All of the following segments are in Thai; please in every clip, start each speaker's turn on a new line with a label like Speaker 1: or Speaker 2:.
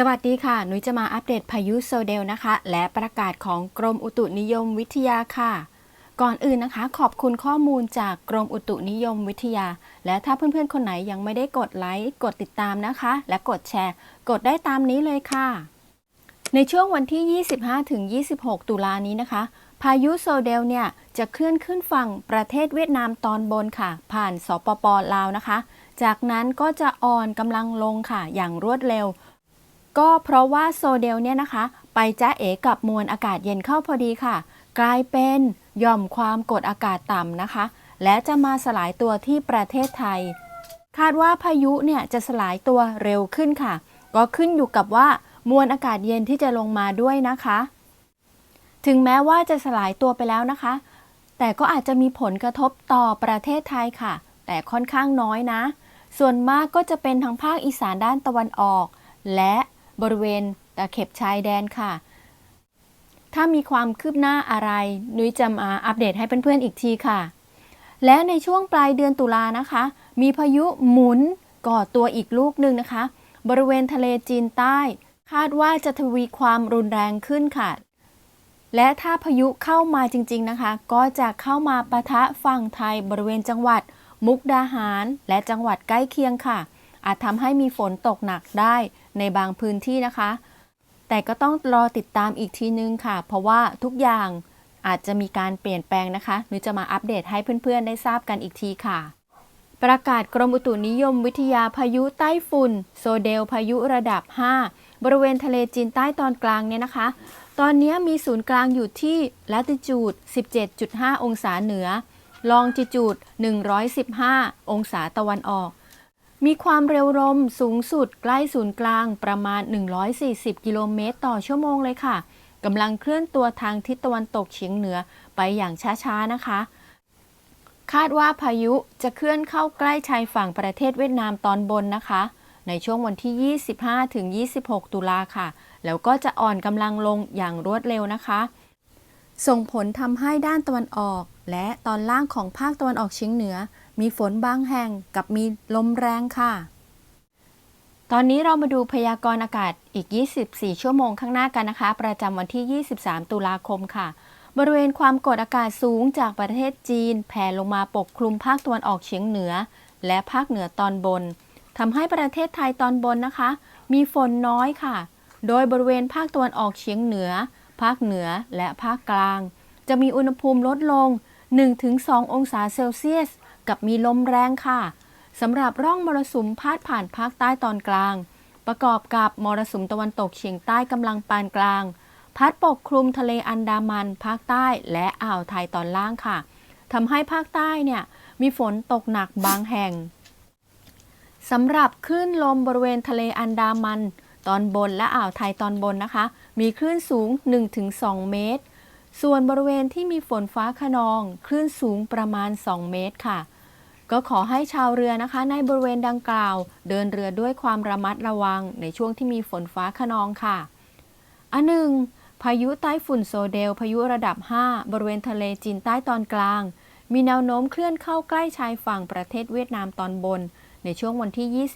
Speaker 1: สวัสดีค่ะ หนุยจะมาอัปเดตพายุโซเดลนะคะ และประกาศของกรมอุตุนิยมวิทยาค่ะ ก่อนอื่นนะคะ ขอบคุณข้อมูลจากกรมอุตุนิยมวิทยา และถ้าเพื่อนๆ คนไหนยังไม่ได้กดไลค์กดติดตามนะคะ และกดแชร์ กดได้ตามนี้เลยค่ะ ในช่วงวันที่ 25-26 ตุลานี้นะคะ พายุโซเดลเนี่ยจะเคลื่อนขึ้นฝั่งประเทศเวียดนามตอนบนค่ะ ผ่านสปปลาวนะคะ จากนั้นก็จะอ่อนกำลังลงค่ะ อย่างรวดเร็ว ก็เพราะว่าโซเดลเนี่ยนะคะ ไปจ้าเอกับมวลอากาศเย็นเข้าพอดีค่ะ กลายเป็นย่อมความกดอากาศต่ำนะคะ และจะมาสลายตัวที่ประเทศไทย คาดว่าพายุเนี่ยจะสลายตัวเร็วขึ้นค่ะ ก็ขึ้นอยู่กับว่ามวลอากาศเย็นที่จะลงมาด้วยนะคะ ถึงแม้ว่าจะสลายตัวไปแล้วนะคะ แต่ก็อาจจะมีผลกระทบต่อประเทศไทยค่ะ แต่ค่อนข้างน้อยนะ ส่วนมากก็จะเป็นทางภาคอีสานด้านตะวันออก และ บริเวณตะเข็บชายแดนค่ะ ถ้ามีความคืบหน้าอะไร นุ้ยจะมาอัปเดตให้เพื่อนๆอีกทีค่ะ และในช่วงปลายเดือนตุลานะคะ มีพายุหมุนก่อตัวอีกลูกหนึ่งนะคะ บริเวณทะเลจีนใต้ คาดว่าจะทวีความรุนแรงขึ้นค่ะ และถ้าพายุเข้ามาจริง ๆนะคะ ก็จะเข้ามาปะทะฝั่งไทยบริเวณจังหวัด มุกดาหาร และจังหวัดใกล้เคียงค่ะ อาจทำให้มีฝนตกหนักได้ ในบางพื้นที่นะคะ แต่ก็ต้องรอติดตามอีกทีนึงค่ะ เพราะว่าทุกอย่างอาจจะมีการเปลี่ยนแปลงนะคะหนูจะมาอัปเดตให้เพื่อนๆ ได้ทราบกันอีกทีค่ะ ประกาศกรมอุตุนิยมวิทยาพายุใต้ฝุ่น โซเดลพายุระดับ 5 บริเวณทะเลจีนใต้ตอนกลางเนี่ยนะคะ ตอนนี้มีศูนย์กลางอยู่ที่ลัติจูด 17.5 องศาเหนือ ลองจิจูด 115 องศาตะวันออก มีความเร็วลมสูงสุดใกล้ศูนย์กลางประมาณ 140 กิโลเมตรต่อชั่วโมงเลยค่ะกำลังเคลื่อนตัวทางทิศตะวันตกเฉียงเหนือไปอย่างช้าๆนะคะ คาดว่าพายุจะเคลื่อนเข้าใกล้ชายฝั่งประเทศเวียดนามตอนบนนะคะ ในช่วงวันที่ 25-26 ตุลาค่ะ แล้วก็จะอ่อนกำลังลงอย่างรวดเร็วนะคะ ส่งผลทำให้ด้านตะวันออก และตอนล่างของภาคตะวันออกเฉียงเหนือ มีฝนบางแห่งกับมีลมแรงค่ะ ตอนนี้เรามาดูพยากรณ์อากาศอีก 24 ชั่วโมงข้างหน้ากันนะคะ ประจำวันที่ 23 ตุลาคมค่ะ บริเวณความกดอากาศสูงจากประเทศจีน แผ่ลงมาปกคลุมภาคตะวันออกเฉียงเหนือ และภาคเหนือตอนบนทำให้ประเทศไทยตอนบนนะคะ มีฝนน้อยค่ะ โดยบริเวณภาคตะวันออกเฉียงเหนือ ภาคเหนือและภาคกลาง จะมีอุณหภูมิลดลง 1-2 องศาเซลเซียส กับมีลมแรงค่ะสำหรับร่องมรสุมพาดผ่านภาคใต้ตอนกลาง ประกอบกับมรสุมตะวันตกเฉียงใต้กำลังปานกลาง พัดปกคลุมทะเลอันดามัน ภาคใต้และอ่าวไทยตอนล่างค่ะทำให้ภาคใต้เนี่ยมีฝนตกหนักบางแห่งสำหรับคลื่นลมบริเวณทะเลอันดามัน ตอนบนและอ่าวไทยตอนบนนะคะ มีคลื่นสูง 1-2 เมตร ส่วนบริเวณที่มีฝนฟ้าขนอง คลื่นสูงประมาณ 2 เมตรค่ะ ก็ขอให้ชาวเรือนะคะ ในบริเวณดังกล่าว เดินเรือด้วยความระมัดระวังในช่วงที่มีฝนฟ้าขนองค่ะ อันหนึ่งพายุใต้ฝุ่นโซเดล พายุระดับ 5 บริเวณทะเลจีนใต้ตอนกลาง มีแนวโน้มเคลื่อนเข้าใกล้ชายฝั่งประเทศเวียดนามตอนบน ในช่วงวันที่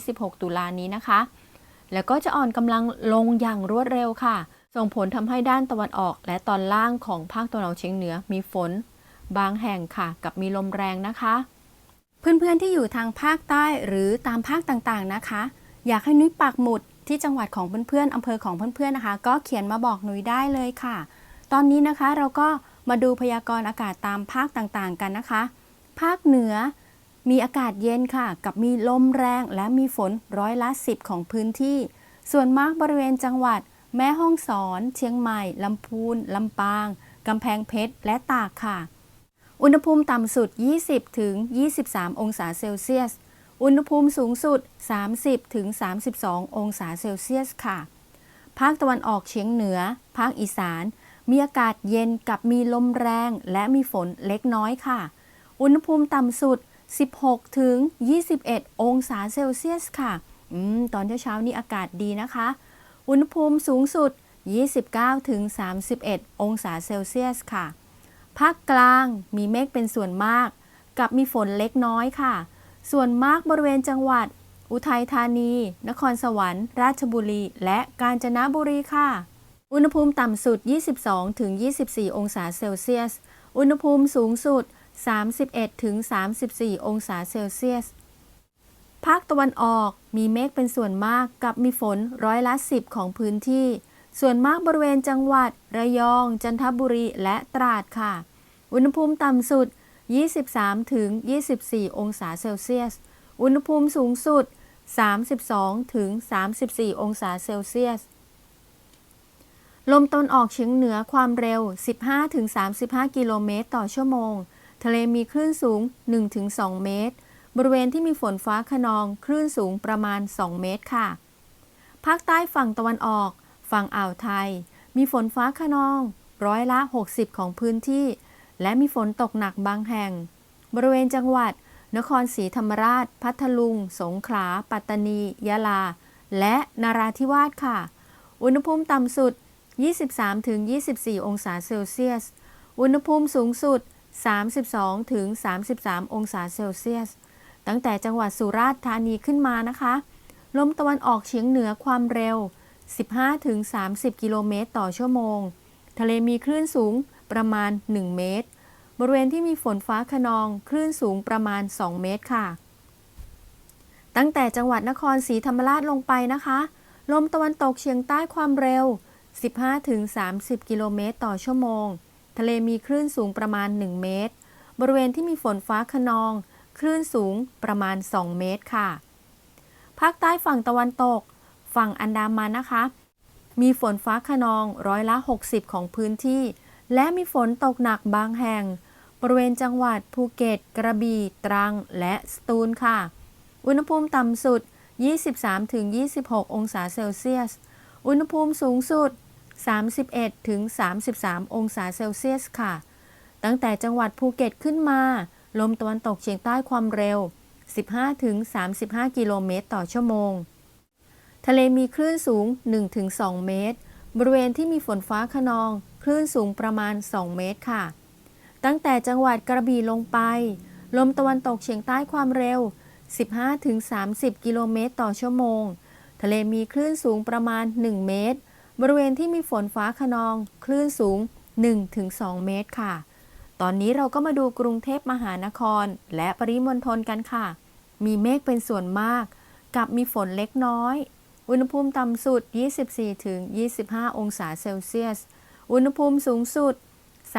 Speaker 1: 25-26 ตุลานี้นะคะ แล้วก็จะอ่อนกำลังลงอย่างรวดเร็วค่ะ ส่งผลทำให้ด้านตะวันออกและตอนล่างของภาคตะวันออกเฉียงเหนือมีฝน บางแห่งค่ะกับมีลมแรงนะคะ เพื่อนๆที่อยู่ทางภาคใต้หรือตามภาคต่างๆนะคะ อยากให้นุ้ยปักหมุดที่จังหวัดของเพื่อนๆอำเภอของเพื่อนๆนะคะ ก็เขียนมาบอกนุ้ยได้เลยค่ะ ตอนนี้นะคะเราก็มาดูพยากรณ์อากาศตามภาคต่างๆกันนะคะ ภาคเหนือมีอากาศเย็นค่ะ กับมีลมแรงและมีฝนร้อยละสิบของพื้นที่ ส่วนมากบริเวณจังหวัด แม่ฮ่องสอน เชียงใหม่ ลำพูน ลำปาง กำแพงเพชร และตากค่ะ อุณหภูมิต่ำสุด 20 ถึง 23 องศาเซลเซียส อุณหภูมิสูงสุด 30 ถึง 32 องศาเซลเซียสค่ะ ภาคตะวันออกเฉียงเหนือ ภาคอีสาน มีอากาศเย็นกับมีลมแรงและมีฝนเล็กน้อยค่ะ อุณหภูมิต่ำสุด 16 ถึง 21 องศาเซลเซียสค่ะอืมตอนเช้าๆนี่อากาศดีนะคะ อุณหภูมิสูงสุด 29 ถึง 31 องศาเซลเซียสค่ะ ภาคกลางมีเมฆเป็นส่วนมาก กับมีฝนเล็กน้อยค่ะ ส่วนมากบริเวณจังหวัด อุทัยธานี นครสวรรค์ ราชบุรี และกาญจนบุรีค่ะ อุณหภูมิต่ำสุด 22-24 องศาเซลเซียส อุณหภูมิสูงสุด 31-34 องศาเซลเซียส ภาคตะวันออกมีเมฆเป็นส่วนมากกับมีฝนร้อยละ 10 ของพื้นที่ ส่วนมากบริเวณจังหวัด ระยอง จันทบุรีและตราดค่ะ อุณหภูมิต่ำสุด 23-24 องศาเซลเซียส อุณหภูมิสูงสุด 32-34 องศาเซลเซียส ลมตะวันออกเฉียงเหนือความเร็ว 15-35 กิโลเมตรต่อชั่วโมง ทะเลมีคลื่นสูง1-2เมตร บริเวณที่มีฝนฟ้าขนอง คลื่นสูงประมาณ 2 เมตรค่ะ ภาคใต้ฝั่งตะวันออก ฝั่งอ่าวไทย มีฝนฟ้าขนอง ร้อยละ 60 ของพื้นที่ และมีฝนตกหนักบางแห่ง บริเวณจังหวัด นครศรีธรรมราช พัทลุง สงขลา ปัตตานี ยะลา และนาราธิวาสค่ะ อุณหภูมิต่ำสุด 23-24 องศาเซลเซียส อุณหภูมิสูงสุด 32-33 องศาเซลเซียส ตั้งแต่จังหวัดสุราษฎร์ธานีขึ้นมานะคะ ลมตะวันออกเฉียงเหนือความเร็ว 15-30 กิโลเมตรต่อชั่วโมง ทะเลมีคลื่นสูงประมาณ 1 เมตร บริเวณที่มีฝนฟ้าขนองคลื่นสูงประมาณ 2 เมตรค่ะ ตั้งแต่จังหวัดนครศรีธรรมราชลงไปนะคะ ลมตะวันตกเฉียงใต้ความเร็ว 15-30 กิโลเมตรต่อชั่วโมง ทะเลมีคลื่นสูงประมาณ 1 เมตร บริเวณที่มีฝนฟ้าขนอง คลื่นสูงประมาณ 2 เมตรค่ะ ภาคใต้ฝั่งตะวันตก ฝั่งอันดามันนะคะ มีฝนฟ้าขนองร้อยละ 60 ของพื้นที่ และมีฝนตกหนักบางแห่ง บริเวณจังหวัดภูเก็ต กระบี่ ตรัง และสตูลค่ะ อุณหภูมิต่ำสุด 23-26 องศาเซลเซียส อุณหภูมิสูงสุด 31-33 องศาเซลเซียสค่ะ ตั้งแต่จังหวัดภูเก็ตขึ้นมา ลมตะวันตกเฉียงใต้ความเร็ว 15-35 กิโลเมตรต่อชั่วโมง ทะเลมีคลื่นสูง 1-2 เมตร บริเวณที่มีฝนฟ้าขนอง คลื่นสูงประมาณ 2 เมตรค่ะ ตั้งแต่จังหวัดกระบี่ลงไป ลมตะวันตกเฉียงใต้ความเร็ว 15-30 กิโลเมตรต่อชั่วโมง ทะเลมีคลื่นสูงประมาณ 1 เมตร บริเวณที่มีฝนฟ้าขนอง คลื่นสูง 1-2 เมตรค่ะ ตอนนี้เราก็มาดูกรุงเทพมหานคร และปริมณฑลกันค่ะ มีเมฆเป็นส่วนมาก กับมีฝนเล็กน้อย อุณหภูมิต่ำสุด 24-25 องศาเซลเซียส อุณหภูมิสูงสุด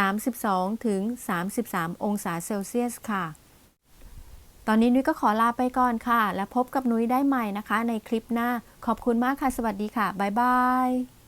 Speaker 1: 32-33 องศาเซลเซียสค่ะ ตอนนี้นุ้ยก็ขอลาไปก่อนค่ะ และพบกับนุ้ยได้ใหม่นะคะ ในคลิปหน้า ขอบคุณมากค่ะ สวัสดีค่ะ บ๊ายบาย